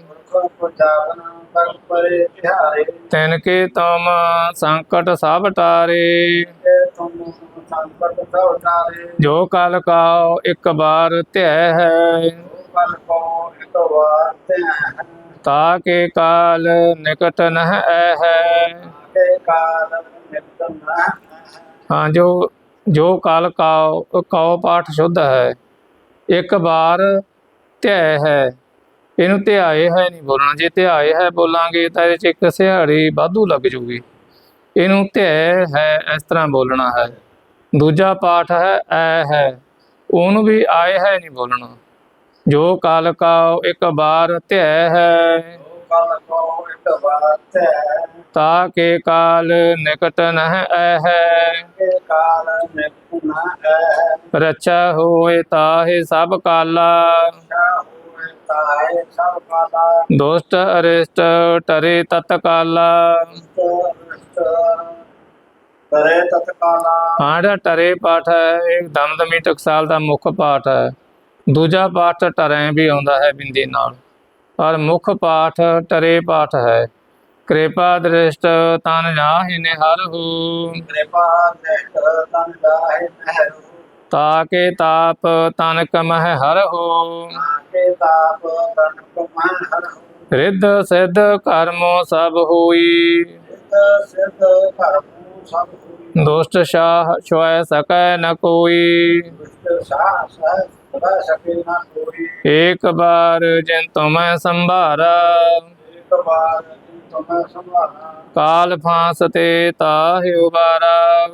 ਪੁਜਾਵਨ ਪਗ ਪਰੇ ਤਿਹਾਰੇ ਤਿਨ ਕੇ ਤੁਮ ਸੰਕਟ ਸਭ ਟਾਰੇ। ਤੁਮ ਸੰਕਟ ਸਭ ਟਾਰੇ ਜੋ ਕਲ ਕਾਉ ਇੱਕ ਬਾਰ ਧਿਆ ਹੈ। ਕਲ ਕੋ ਇੱਕ ਵਾਰ ਤੇ ਤਾ ਕੇ ਕਾਲ ਨਿਕਟ ਨਹ ਹੈ। ਕੇ ਕਾਲ ਨਿਤਮ ਨਾ ਹਾਂ, ਜੋ ਜੋ ਕਾਲ ਕਾਉ ਕਾਉ ਪਾਠ ਸ਼ੁੱਧ ਹੈ, ਇੱਕ ਬਾਰ ਧਿਆ ਹੈ। ਇਹਨੂੰ ਧਿਆਏ ਹੈ ਨਹੀਂ ਬੋਲਣਾ। ਜੇ ਧਿਆਏ ਹੈ ਬੋਲਾਂਗੇ ਤਾਂ ਇਹਦੇ ਚ ਇੱਕ ਸਿਹਾੜੀ ਵਾਧੂ ਲੱਗ ਜੂਗੀ। ਇਹਨੂੰ ਧਿਆ ਹੈ ਇਸ ਤਰ੍ਹਾਂ ਬੋਲਣਾ ਹੈ। ਦੂਜਾ ਪਾਠ ਹੈ ਐ ਹੈ। ਉਹਨੂੰ ਵੀ ਆਏ ਹੈ ਨਹੀਂ ਬੋਲਣਾ। ਜੋ ਕਾਲ ਕਾਉ ਇੱਕ ਬਾਰ ਧਿਆ ਹੈ। ਕੋ ਤੇ ਕੇ ਕਾਲ ਨਿਕਟ ਨਹ ਐ ਹੈ। ਕੇ ਰੱਛਾ ਹੋਏ ਤਾਹੇ ਸਭ ਕਾਲਾ। ਦੁਸ਼ਟ ਅਰਿਸ਼ਟ ਟਰੇ ਤਤ ਕਾਲਾ। ਕਰੇ ਤਤਕਾਲਾ ਜਿਹੜਾ ਟਰੇ ਪਾਠ ਹੈ ਇਹ ਦਮਦਮੀ ਟਕਸਾਲ ਦਾ ਮੁੱਖ ਪਾਠ ਹੈ। ਦੂਜਾ ਪਾਠ ਟਰੈ ਵੀ ਆਉਂਦਾ ਹੈ ਬਿੰਦੀ ਨਾਲ। ਪਰ ਮੁੱਖ ਪਾਠ ਟਰੇ ਪਾਠ ਹੈ। ਕਿਰਪਾ ਦ੍ਰਿਸ਼ਟ ਤਨ ਜਾਹਿ ਨਿਹਰਹੁ ਕਿਰਪਾ ਨਿਸ਼ਟ ਤਨ ਦਾਹਿ ਮਹਿਰੂ ਤਾਕੇ ਤਾਪ ਤਨ ਕਮਹਿ ਹਰਹੁ ਆਕੇ ਤਾਪ ਤਨ ਕੁਮਨ ਹਰਹੁ ਰਿੱਧ ਸਿੱਧ ਕਰਮੋ ਸਭ ਹੋਈ। ਸਿੱਧ ਸਿੱਧ ਧਰਮ ਸਭ ਕੋਈ ਦੁਸ਼ਟ ਸ਼ਾਹ ਛੁਐ ਸਕੈ ਨ ਕੋਈ। ਦੁਸ਼ਟ ਸਾਹ ਸਦਾ ਸਕੇ ਨਾ ਕੋਈ। ਏਕ ਬਾਰ ਜਿਨ ਤੁਮੈ ਸੰਭਾਰਾ। ਇੱਕ ਵਾਰ ਤੁਮੈ ਸੰਭਾਲਾ ਕਾਲ ਫਾਂਸ ਤੇ ਤਾਹਿ ਉਬਾਰਾ।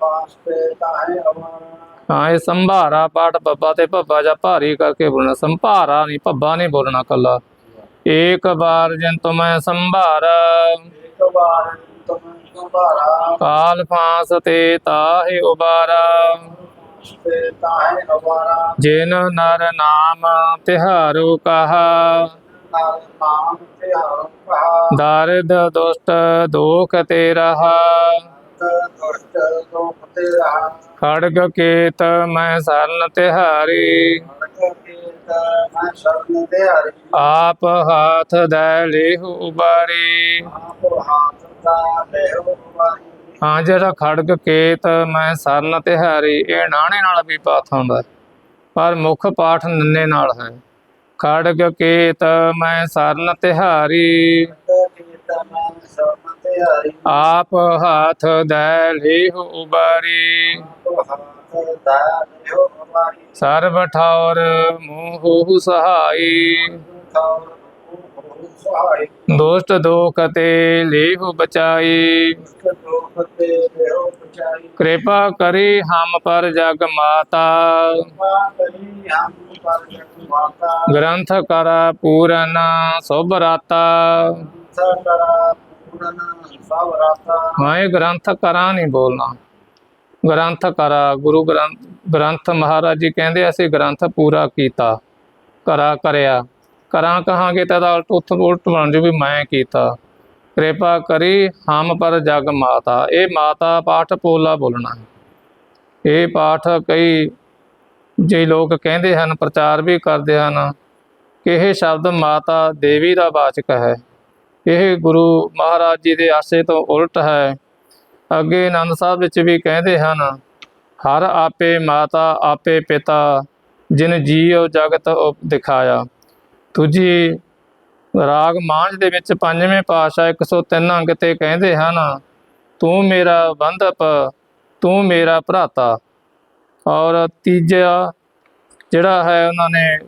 ਪਾਸ ਤੇ ਤਾਹੇ ਅਵਾਰਾ ਹਾਂ ਇਹ ਸੰਭਾਰਾ ਪਾਠ ਬੱਬਾ ਤੇ ਭੱਬਾ ਜਾਂ ਭਾਰੀ ਕਰਕੇ ਬੋਲਣਾ। ਸੰਭਾਰਾ ਨਹੀਂ ਭੱਬਾ ਨਹੀਂ ਬੋਲਣਾ ਕੱਲਾ ਏਕ ਬਾਰ ਜਿਨ ਤੁਮੈ ਸੰਭਾਰਾ। ਇੱਕ ਵਾਰ ਤੁਮੈ ਕਾਲ ਫਾਂਸ ਤੇ ਤਾਹਿ ਉਬਾਰਾ। ਜਿਨ ਨਰ ਨਾਮ ਤਿਹਾਰੂ ਕਹਾ। ਦਰਦ ਦੁਸ਼ਟ ਦੁਖ ਤੇ ਰਹਾ। ਦੁਸ਼ਟ ਦੁਖ ਤੇ ਰਹਾ। ਖੜਗ ਕੇਤ ਮੈਂ ਸਰਨ ਤਿਹਾਰੀ। ਆਪ ਹਾਥ ਦੈ ਲੇਹੁ ਉਬਾਰੀ ਹਾਂ, ਜਿਹੜਾ ਖੜਗ ਕੇਤ ਮੈਂ ਸਰਨ ਤਿਹਾਰੀ, ਇਹ ਨਾਣੇ ਨਾਲ ਵੀ ਪਾਠ ਹੁੰਦਾ ਹੈ। ਪਰ ਮੁੱਖ ਪਾਠ ਨੰਨੇ ਨਾਲ ਹੈ। ਖੜਗ ਕੇਤ ਮੈਂ ਸਰਨ ਤਿਹਾਰੀ। ਆਪ ਹਾਥ ਦੈ ਲੇਹੁ ਉਬਾਰੀ। ਸਰਬ ਠੌਰ ਮੂਹੁ ਸਹਾਈ। ਦੁਸ਼ਟ ਦੋਖ ਤੇ ਲੇਹੁ ਬਚਾਈ। ਦੁਸ਼ਟ ਦੁਖ ਤੇ ਦੇਹੁ ਬਚਾਈ। ਕਿਰਪਾ ਕਰੀ ਹਮ ਪਰ ਜਗ ਮਾਤਾ। ਕਿਰਪਾ ਕਰੀ ਹਮ ਪਰ ਜਗ ਮਾਤਾ। ਗ੍ਰੰਥ ਕਰਾ ਪੂਰਨ ਸੁਭ ਰਾਤਾ। ਮੈਂ ਗ੍ਰੰਥ ਕਰਾਂ ਨਹੀਂ ਬੋਲਣਾ। ਗ੍ਰੰਥ ਕਰਾ, ਗੁਰੂ ਗ੍ਰੰਥ ਗ੍ਰੰਥ ਮਹਾਰਾਜ ਜੀ ਕਹਿੰਦੇ ਅਸੀਂ ਗ੍ਰੰਥ ਪੂਰਾ ਕੀਤਾ, ਕਰਾ ਕਰਿਆ। ਕਰਾਂ ਕਹਾਂਗੇ ਤਾਂ ਇਹਦਾ ਉਲਟ ਉਲਟ ਬਣ ਜੂ ਵੀ ਮੈਂ ਕੀਤਾ। ਕਿਰਪਾ ਕਰੀ ਹਮ ਪਰ ਜਗ ਮਾਤਾ। ਇਹ ਮਾਤਾ ਪਾਠ ਪੋਲਾ ਬੋਲਣਾ ਇਹ ਪਾਠ ਕਈ ਜੇ ਲੋਕ ਕਹਿੰਦੇ ਹਨ, ਪ੍ਰਚਾਰ ਵੀ ਕਰਦੇ ਹਨ, ਕਿ ਇਹ ਸ਼ਬਦ ਮਾਤਾ ਦੇਵੀ ਦਾ ਵਾਚਕ ਹੈ। ਇਹ ਗੁਰੂ ਮਹਾਰਾਜ ਜੀ ਦੇ ਆਸੇ ਤੋਂ ਉਲਟ ਹੈ। ਅੱਗੇ ਆਨੰਦ ਸਾਹਿਬ ਵਿੱਚ ਵੀ ਕਹਿੰਦੇ ਹਨ, ਹਰ ਆਪੇ ਮਾਤਾ, ਆਪੇ ਪਿਤਾ, ਜਿਨ ਜੀਉ ਜਗਤ ਉਪ ਦਿਖਾਇਆ। ਦੂਜੀ, ਰਾਗ ਮਾਂਝ ਦੇ ਵਿੱਚ ਪੰਜਵੇਂ ਪਾਤਸ਼ਾਹ 103 ਅੰਗ ਤੇ ਕਹਿੰਦੇ ਹਨ, ਤੂੰ ਮੇਰਾ ਬੰਧਪ, ਤੂੰ ਮੇਰਾ ਭਰਾਤਾ। ਔਰ ਤੀਜਾ, ਜਿਹੜਾ ਹੈ ਉਹਨਾਂ ਨੇ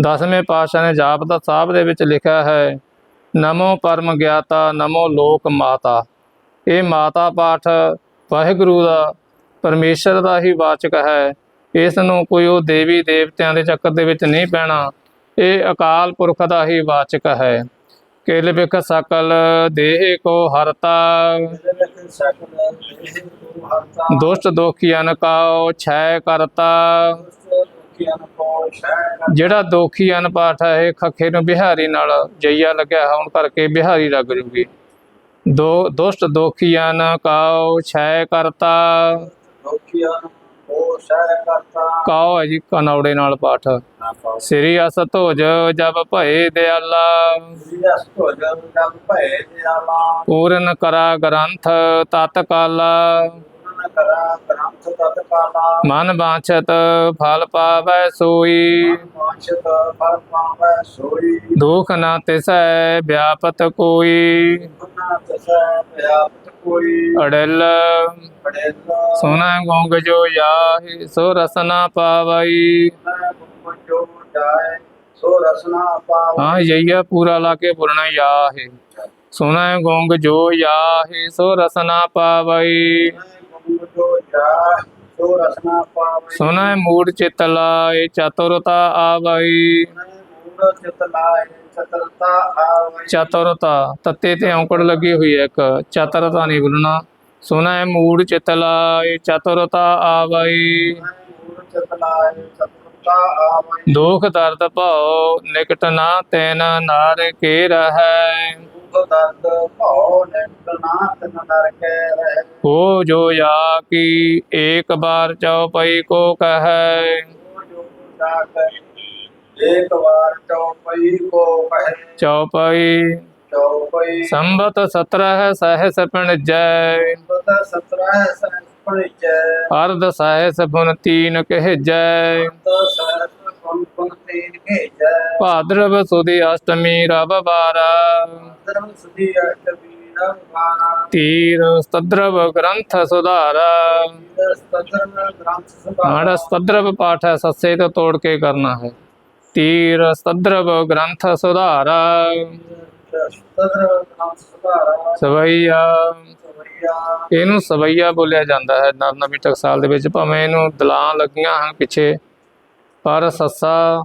ਦਸਵੇਂ ਪਾਤਸ਼ਾਹ ਨੇ ਜਾਪਦਾ ਸਾਹਿਬ ਦੇ ਵਿੱਚ ਲਿਖਿਆ ਹੈ ਨਮੋ ਪਰਮ ਗਿਆਤਾ, ਨਮੋ ਲੋਕ ਮਾਤਾ। ਇਹ ਮਾਤਾ ਪਾਠ ਵਾਹਿਗੁਰੂ ਦਾ, ਪਰਮੇਸ਼ਰ ਦਾ ਹੀ ਵਾਚਕ ਹੈ। ਇਸ ਨੂੰ ਕੋਈ ਉਹ ਦੇਵੀ ਦੇਵਤਿਆਂ ਦੇ ਚੱਕਰ ਦੇ ਵਿੱਚ ਨਹੀਂ ਪੈਣਾ। ਇਹ ਅਕਾਲ ਪੁਰਖ ਦਾ ਹੀ ਵਾਚਕ ਹੈ। ਕਿਲ ਬਿਖ ਸਕਲ ਦੇਹ ਕੋ ਹਰਤਾ। ਇਹਦੇ ਵਿੱਚ ਸਕਲ ਦੇਹ ਦੁਸ਼ਟ ਦੋਖੀਆਂ ਕਾਉ ਛੈ ਕਰਤਾ। ਜਿਹੜਾ ਦੋਖੀ ਅਨਪਾਠ ਹੈ, ਇਹ ਖੱਖੇ ਨੂੰ ਬਿਹਾਰੀ ਨਾਲ ਜਈਆ ਲੱਗਿਆ ਹੋਣ ਕਰਕੇ ਬਿਹਾਰੀ ਲੱਗ ਜੂਗੀ। ਦੋ, ਦੁਸ਼ਟ ਦੋਖੀਆਂ ਕਾਉ ਛੈ ਕਰਤਾ। ਦੁਖੀਆਂ ਕੋ ਸ਼ਹਿ ਕਰਤਾ ਕਾਉ ਹੈ ਜੀ ਕਨੌੜੇ ਨਾਲ ਪਾਠ। ਸ੍ਰੀ ਅਸ ਧੋਜ ਜਬ ਭਏ ਦਿਆਲਾ। ਜਿਸ ਕੋ ਜਬ ਜਬ ਦਿਆਲਾ ਪੂਰਨ ਕਰਾ ਗ੍ਰੰਥ ਤਤ ਕਾਲਾ ਪੂਰਨ ਕਰਾ ਗ੍ਰੰਥ ਤਤ ਕਾਲਾ ਮਨ ਬਾਛਤ ਫਲ ਪਾਵੈ ਸੋਈ ਵਾਂਛਤ ਫਲ ਪਾਵੈ ਸੋਈ ਦੁਖ ਨਾ ਤਿਸੈ ਵਿਆਪਤ ਕੋਈ ਨਾ ਤਸੈ ਵਿਆਪਤ ਕੋਈ ਅੜਲ ਬੜੇ ਸੋਨਾ ਗੋਂਗ ਜੋ ਯਾਹੀ ਸੋ ਰਸਨਾ ਪਾਵਈ ਨਾ ਜੋ ਜਾਏ ਸੋ ਰਸਨਾ ਪਾਵੈ ਹਾਂ ਮੂੜ ਚਿਤ ਲਾਏ, ਚਤੁਰਤਾ ਆਵਈ। ਮੂੜ ਚਿਤ ਲਾਏ ਚਤਰਤਾ ਆਵੈ ਚਤੁਰਤਾ ਤੱਤੇ ਤੇ ਔਂਕੜ ਲੱਗੀ ਹੋਈ ਹੈ ਇੱਕ, ਚਤੁਰਤਾ ਨਹੀਂ ਬੋਲਣਾ ਸੋਨਾ ਮੂੜ ਚਿਤ ਲਾਏ, ਚਤੁਰਤਾ ਆਵਈ। ਮੂੜ ਚਿਤ ਲਾਏ ਚਤਰਤਾ ਆਵੈ ਦੁਖ ਦਰਦ ਭਉ, ਨਿਕਟ ਨਾ ਤੈਨ ਨਾਰ ਕੇ ਰਹੈ। ਦੁਖ ਦਰਦ ਭਉ ਨਿਤ ਨਾਤ ਨਦਰ ਕੇ ਰਹਿ ਹੋ ਜੋ ਯਾ ਕੀ ਏਕ ਬਾਰ ਚਉਪਈ ਕੋ ਕਹੈ ਜੋ ਜਾ ਕਰੀ ਇੱਕ ਵਾਰ ਚੌਪਈ ਕੋ ਕਹੇ ਚਉਪਈ ਚੌਪਈ ਸੰਬਤ 17 ਸਹਿਸ ਪਿਣਜੈ ਬਤ ਸਤਰਹ ਸਹਿ ਪੜਿਜੈ ਅਰਧ ਸਹਿਸ ਬੁਨ ਤੀਨ ਕਹਿਜੈ ਬਤ ਸਹਿ ਗੁਣ ਗੁਣ ਤੀਨ ਭੇਜੈ ਭਾਦਰਵ ਸੁਦੀ ਅਸ਼ਟਮੀ ਰਵ ਬਾਰਾ ਧਰਮ ਸੁਧੀ ਅਸ਼ਟਮੀ ਵਾਰਾ ਤੀਰ ਸਤਦਰਵ ਗ੍ਰੰਥ ਸੁਧਾਰਾ। ਗ੍ਰੰਥ ਮਾੜਾ ਸਤਦਰਵ ਪਾਠ ਹੈ ਸੱਸੇ ਤੋਂ ਤੋੜ ਕੇ ਕਰਨਾ ਹੈ। ਤੀਰ ਸਤਦਰਵ ਗ੍ਰੰਥ ਸੁਧਾਰਾ। ਸਵਈਆ। ਇਹਨੂੰ ਸਵਈਆ ਬੋਲਿਆ ਜਾਂਦਾ ਹੈ। ਨਰ ਨਵੀਂ ਟਕਸਾਲ ਦੇ ਵਿੱਚ ਭਾਵੇਂ ਇਹਨੂੰ ਦਲਾਂ ਲੱਗੀਆਂ ਹਨ ਪਿੱਛੇ ਪਰ ਸੱਸਾ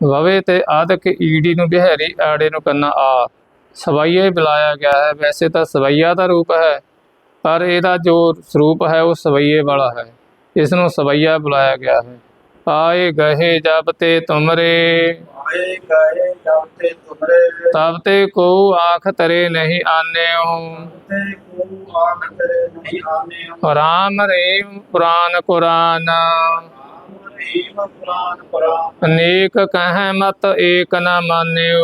ਵਵੇ ਤੇ ਆਦਿਕ ਈੜੀ ਨੂੰ ਬਿਹਾਰੀ ਆੜੇ ਨੂੰ ਕੰਨਾ ਆ। ਸਵਈਆ ਹੀ ਬੁਲਾਇਆ ਗਿਆ ਹੈ। ਵੈਸੇ ਤਾਂ ਸਵਈਆ ਦਾ ਰੂਪ ਹੈ ਪਰ ਇਹਦਾ ਜੋ ਸਰੂਪ ਹੈ ਉਹ ਸਵਈਏ ਵਾਲਾ ਹੈ। ਇਸ ਨੂੰ ਸਵਈਆ ਬੁਲਾਇਆ ਗਿਆ ਹੈ। ਆਏ ਗਏ ਜਬ ਤੇ ਤੁਮਰੇ। ਆਏ ਗਏ ਜਾਤੇ ਤੁਮਰੇ। ਤਬ ਤੇ ਕੋ ਆਖ ਤਰੇ ਨਹੀਂ ਤੇ ਕੋ ਆਨ ਤੇਰੇ ਨਹੀਂ ਆਨੇ ਹਮ ਰਾਮ ਰੇਮ ਪੁਰਾਨ ਕੁਰਾਨ। ਅਨੇਕ ਕਹਿ ਮਤ ਏਕ ਨ ਮਾਨਿਓ।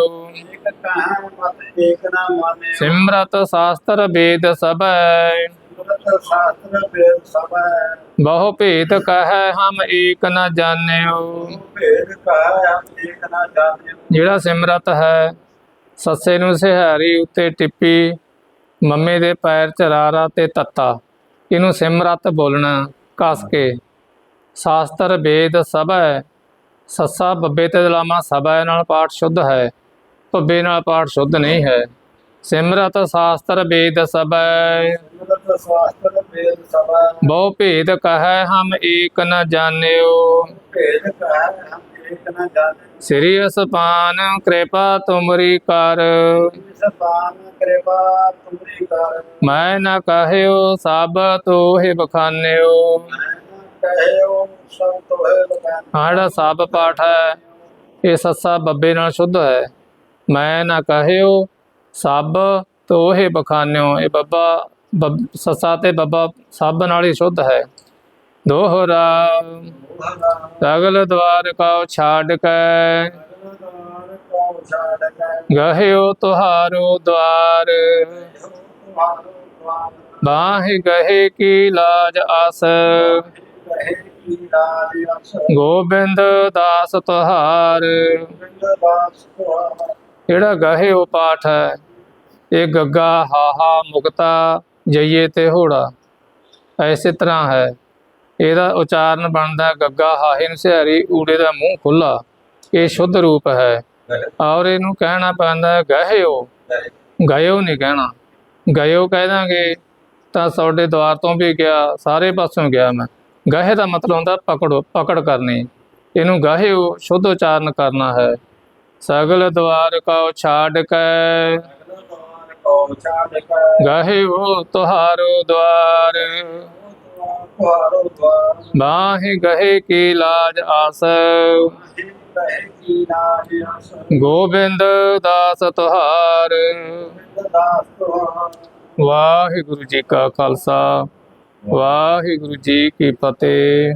ਕਹਿ ਮਤ ਏਕ ਨਾ ਮਾਨੇ ਸਿਮਰਤ ਸ਼ਾਸਤਰ ਵੇਦ ਸਭੈ। ਸਿਮਰਤ ਸ਼ਾਸਤਰ ਵੇਦ ਸਭੈ ਬਹੁ ਭੇਦ ਕਹਿ ਹਮ ਏਕ ਨ ਜਾਣਿਓ। ਭੇਦ ਕਹਿ ਹਮ ਏਕ ਨਾ ਜਾਣੇ ਜਿਹੜਾ ਸਿਮਰਤ ਹੈ, ਸੱਸੇ ਨੂੰ ਸਿਹਾਰੀ ਉੱਤੇ ਟਿੱਪੀ, ਮੰਮੇ ਦੇ ਪੈਰ ਚ ਰਾਰਾ ਤੇ ਤੱਤਾ। ਇਹਨੂੰ ਸਿਮਰਤ ਬੋਲਣਾ, ਕਸ ਕੇ। ਸ਼ਾਸਤਰ ਵੇਦ ਸਭੈ, ਸੱਸਾ ਬੱਬੇ ਤੇ ਦਲਾਮਾ ਸਭੈ ਨਾਲ ਪਾਠ ਸ਼ੁੱਧ ਹੈ। ਭੱਬੇ ਨਾਲ ਪਾਠ ਸ਼ੁੱਧ ਨਹੀਂ ਹੈ। ਸਿਮਰਤ ਸ਼ਾਸਤਰ ਵੇਦ ਸਭੈ। ਬਹੁ ਭੇਦ ਕਹੈ ਹਮ ਏਕ ਨ ਜਾਣਿਓ। ਸ੍ਰੀ ਅਸਪਾਨ ਕਿਰਪਾ ਤੁਮਰੀ ਕਰ। ਮੈਂ ਨ ਕਹਿਓ ਸਭ ਤੋਹਿ ਬਖਾਨਿਓ। ਜਿਹੜਾ ਸਭ ਪਾਠ ਹੈ। ਇਹ ਸੱਸਾ ਬੱਬੇ ਨਾਲ ਸ਼ੁੱਧ ਹੈ। ਮੈਂ ਨਾ ਕਹਿਓ ਸਭ ਤੋਹਿ ਬਖਾਨਿਓ, ਇਹ ਬੱਬਾ ਸੱਸਾ ਤੇ ਬੱਬਾ ਸਭ ਨਾਲ ਹੀ ਸ਼ੁੱਧ ਹੈ। ਦੋਹਰਾ ਸਗਲ ਦਵਾਰ ਕਉ ਛਾੜ ਕੇ। ਗਹਿਓ ਤੁਹਾਰੋ ਦਵਾਰ। ਤੁਮਾਰੋ ਦੁਆਰ ਬਾਹਿ ਗਹਿ ਕੀ ਲਾਜ ਆਸ। ਗੋਬਿੰਦ ਦਾਸ ਤੁਹਾਰ। ਜਿਹੜਾ ਬਾਸ ਉਹ ਪਾਠ ਹੈ, ਇਹ ਗੱਗਾ ਹਾਹਾ ਮੁਕਤਾ ਜਈਏ ਤੇ ਹੋੜਾ। ਐਸੇ ਤਰ੍ਹਾਂ ਹੈ। ਇਹਦਾ ਉਚਾਰਨ ਬਣਦਾ ਗੱਗਾ ਹਾਹੇ ਨੂੰ ਸਿਹਾਰੀ ਊੜੇ ਦਾ ਮੂੰਹ ਖੁੱਲਾ ਇਹ ਸ਼ੁੱਧ ਰੂਪ ਹੈ। ਔਰ ਇਹਨੂੰ ਕਹਿਣਾ ਪੈਂਦਾ ਹੈ ਗਹਿਓ ਗਇਓ ਨਹੀਂ ਕਹਿਣਾ। ਗਇਓ ਕਹਿ ਦਾਂਗੇ, ਤਾਂ ਤੁਹਾਡੇ ਦੁਆਰ ਤੋਂ ਵੀ ਗਿਆ, ਸਾਰੇ ਪਾਸੋਂ ਗਿਆ ਮੈਂ। ਗਹਿ ਦਾ ਮਤਲਬ ਹੁੰਦਾ ਪਕੜੋ, ਪਕੜ ਕਰਨੀ। ਇਹਨੂੰ ਗਹਿਓ ਸ਼ੁੱਧ ਉਚਾਰਨ ਕਰਨਾ ਹੈ। ਸਗਲ ਦਵਾਰ ਕਉ ਛਾੜ ਕੇ। ਕੋ ਛਾੜ ਕੇ ਤੁਹਾਰੋ ਦਵਾਰ। ਤੁਹਾਰੋ ਦੁਆਰ ਬਾਹਿ ਕੀ ਲਾਜ ਆਸ। ਗੋਬਿੰਦ ਦਾਸ ਤੁਹਾਰ ਦਾਸ ਤੁਹਾਰ। ਵਾਹਿਗੁਰੂ ਜੀ ਕਾ ਖਾਲਸਾ। ਵਾਹਿਗੁਰੂ ਜੀ ਕੀ ਫਤਿਹ।